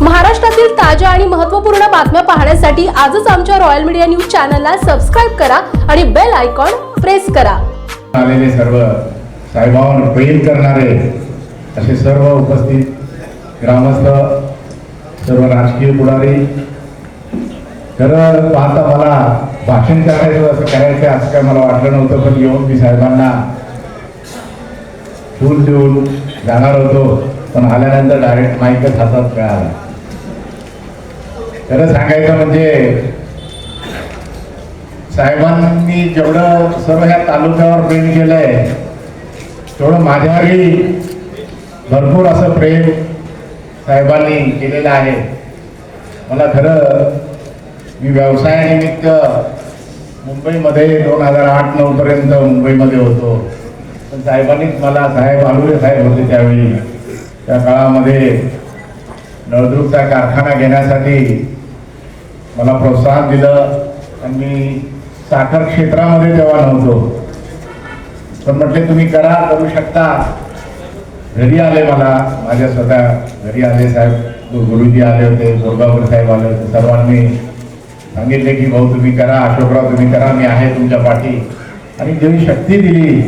महाराष्ट्रातील ताज्या आणि महत्त्वपूर्ण बातम्या पाहण्यासाठी आजच आमच्या रॉयल मीडिया न्यूज चॅनलला सबस्क्राईब करा आणि बेल आयकॉन प्रेस करा. आलेले सर्व साहेबांवर प्रेम करणारे असे सर्व उपस्थित ग्रामस्थ सर्व राजकीय पुढारी खरं पाहता मला भाषण करायचं असं करायचं असं काय मला वाटलं नव्हतं पण येऊन मी साहेबांना फूल देऊन जाणार होतो पण आल्यानंतर डायरेक्ट माईकच हातात मिळाला. खरं सांगायचं म्हणजे साहेबांनी जेवढं सर्व ह्या तालुक्यावर प्रेम केलंय तेवढं माझ्यावरही भरपूर असं प्रेम साहेबांनी केलेलं आहे. मला खरं मी व्यवसायानिमित्त मुंबईमध्ये दोन हजार आठ नऊ पर्यंत मुंबईमध्ये होतो. पण साहेबांनीच मला साहेब आलुरे साहेब होते त्यावेळी. त्या काळामध्ये नळदुर्गचा कारखाना घेण्यासाठी मला प्रोत्साहन दिलं आणि मी साखर क्षेत्रामध्ये तेव्हा नव्हतो. तर म्हटले तुम्ही करा करू शकता. घरी आले मला माझ्या स्वतः घरी आले साहेब गुरुजी आले होते गोरगावकर साहेब आले होते सर्वांनी सांगितले की भाऊ तुम्ही करा अशोकराव तुम्ही करा मी आहे तुमच्या पाठी. आणि जेवढी शक्ती दिली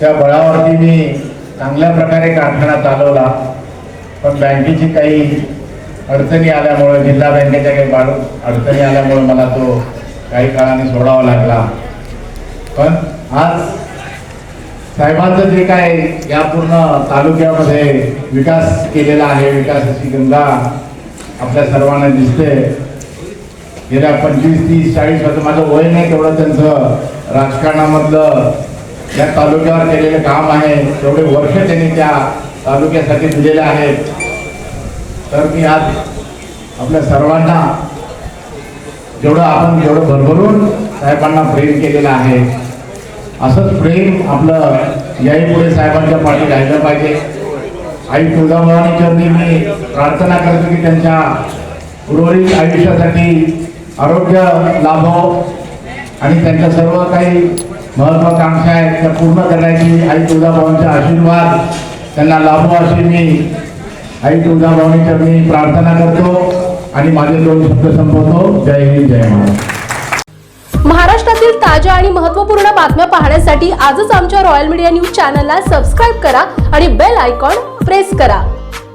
त्या बळावरती मी चांगल्या प्रकारे कारखाना चालवला. पण बँकेची काही अडचणी आल्यामुळे जिल्हा बँकेच्या काही बाळ अडचणी आल्यामुळे मला तो काही काळाने सोडावा लागला. पण आज साहेबांचं जे काय या पूर्ण तालुक्यामध्ये विकास केलेला आहे विकासाची गंगा आपल्या सर्वांना दिसते. गेल्या पंचवीस तीस चाळीस वर्ष माझं वय नाही तेवढं त्यांचं. राजकारणामधलं या तालुक्यावर केलेलं काम आहे तेवढे वर्ष त्यांनी त्या तालुक्यासाठी दिलेले आहेत. तर मी आज आपल्या सर्वांना जेवढं आपण जेवढं भरभरून साहेबांना प्रेम केलेलं आहे असंच प्रेम आपलं याही पुढे साहेबांच्या पाठी राहिलं पाहिजे. आई तुळजाभवानी चरणी मी प्रार्थना करतो की त्यांच्या उर्वरित आयुष्यासाठी आरोग्य लाभो आणि त्यांच्या सर्व काही महत्वाकांक्षा आहेत त्या पूर्ण करण्याची आई तुळजाभवानीचा आशीर्वाद त्यांना लाभो अशी मी आई तुळजाभवानीच्या मी प्रार्थना करतो आणि माझे दोन शब्द संपवतो. जय हिंद जय महाराष्ट्र. महाराष्ट्रातील ताज्या आणि महत्त्वपूर्ण बातम्या पाहण्यासाठी आजच आमच्या रॉयल मीडिया न्यूज चॅनलला सबस्क्राईब करा आणि बेल आयकॉन प्रेस करा.